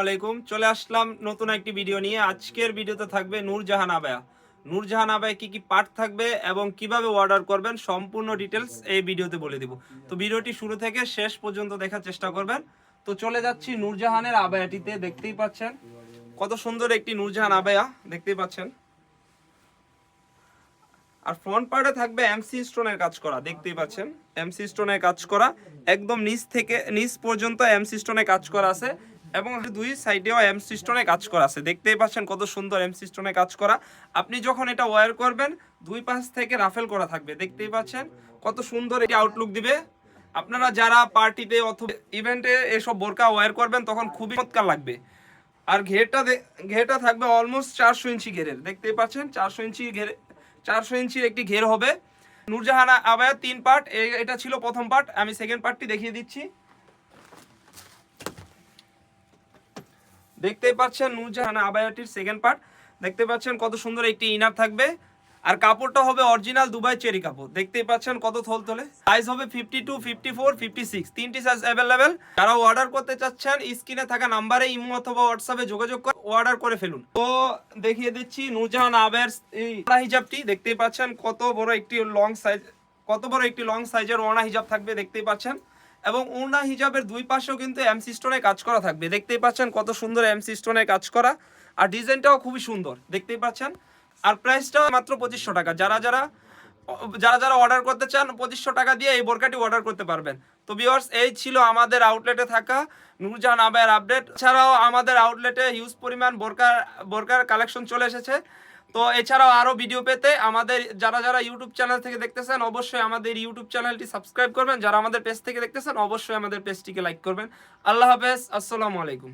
আলাইকুম, চলে আসলাম নতুন একটি ভিডিও নিয়ে। আজকের ভিডিওতে থাকবে নূরজাহান আবায়া। নূরজাহান আবায় কি কি পার্ট থাকবে এবং কীভাবে অর্ডার করবেন সম্পূর্ণ ডিটেলস এই ভিডিওতে বলে দিব। তো ভিডিওটি শুরু থেকে শেষ পর্যন্ত দেখার চেষ্টা করবেন। তো চলে যাচ্ছি নূরজাহানের আবায়াটিতে, দেখতেই পাচ্ছেন। কত সুন্দর একটি নূরজাহান আবায়া, দেখতেই পাচ্ছেন। আর ফ্রন্ট পার্টে থাকবে এমসি স্টোনের কাজ করা, দেখতেই পাচ্ছেন। এমসি স্টোনের কাজ করা, একদম নিচ থেকে, নিচ পর্যন্ত এমসি স্টোনে কাজ করা আছে। এবং দুই সাইডেও এমসি স্টোনে কাজ করা আছে। দেখতেই পাচ্ছেন কত সুন্দর এমসি স্টোনে কাজ করা। আপনি যখন এটা ওয়্যার করবেন, দুই পাশ থেকে রাফেল করা থাকবে। দেখতেই পাচ্ছেন কত সুন্দর এটি আউটলুক দিবে। আপনারা যারা পার্টিতে অথবা ইভেন্টে এসব বোরকা ওয়্যার করবেন, তখন খুবই চমৎকার লাগবে। আর ঘেরটা ঘেরটা থাকবে অলমোস্ট চারশো ইঞ্চি ঘেরের। দেখতেই পাচ্ছেন চারশো ইঞ্চি ঘের চারশো ইঞ্চির একটি ঘের হবে। নূরজাহানা আবায়া তিন পার্ট এটা ছিল প্রথম পার্ট আমি সেকেন্ড পার্টটি দেখিয়ে দিচ্ছি। দেখতেই পাচ্ছেন নূরজাহান আবায়াটির সেকেন্ড পার্ট দেখতে পাচ্ছেন কত সুন্দর একটি ইনার থাকবে। আর কাপড়টা হবে অরিজিনাল দুবাই চেরি কাপড়। দেখতেই পাচ্ছেন কত থল তোলে সাইজ হবে fifty two fifty four fifty six তিনটি সাইজ অ্যাভেলেবেল যারা অর্ডার করতে চাচ্ছেন স্ক্রিনে থাকা নাম্বারে ইমো অথবা হোয়াটসঅ্যাপে যোগাযোগ করে অর্ডার করে ফেলুন। তো দেখিয়ে দিচ্ছি নূরজাহান আবের হিজাবটি। দেখতেই পাচ্ছেন কত বড় একটি লং সাইজ কত বড় একটি লং সাইজের ওড়না হিজাব থাকবে, দেখতেই পাচ্ছেন। এবং ওড়না হিজাবের দুই পাশেও কিন্তু এমসি স্টোনে কাজ করা থাকবে। দেখতেই পাচ্ছেন কত সুন্দর এমসি স্টোনে কাজ করা। আর ডিজাইনটাও খুবই সুন্দর, দেখতেই পাচ্ছেন। আর প্রাইসটা মাত্র পঁচিশশো টাকা। যারা যারা যারা যারা অর্ডার করতে চান, পঁচিশশো টাকা দিয়ে এই বোরকাটি অর্ডার করতে পারবেন। তো ভিউয়ার্স এই ছিল আমাদের আউটলেটে থাকা নূরজাহান আবায়ের আপডেট ছাড়াও আমাদের আউটলেটে হিউজ পরিমাণ বোরকার বোরকার কালেকশন চলে এসেছে। তো এছাড়াও আরও ভিডিও পেতে আমাদের যারা যারা ইউটিউব চ্যানেল থেকে দেখতেছেন, অবশ্যই আমাদের ইউটিউব চ্যানেলটি সাবস্ক্রাইব করবেন। যারা আমাদের পেজ থেকে দেখতেছেন, অবশ্যই আমাদের পেজটিকে লাইক করবেন। আল্লাহ হাফেজ, আসসালামু আলাইকুম।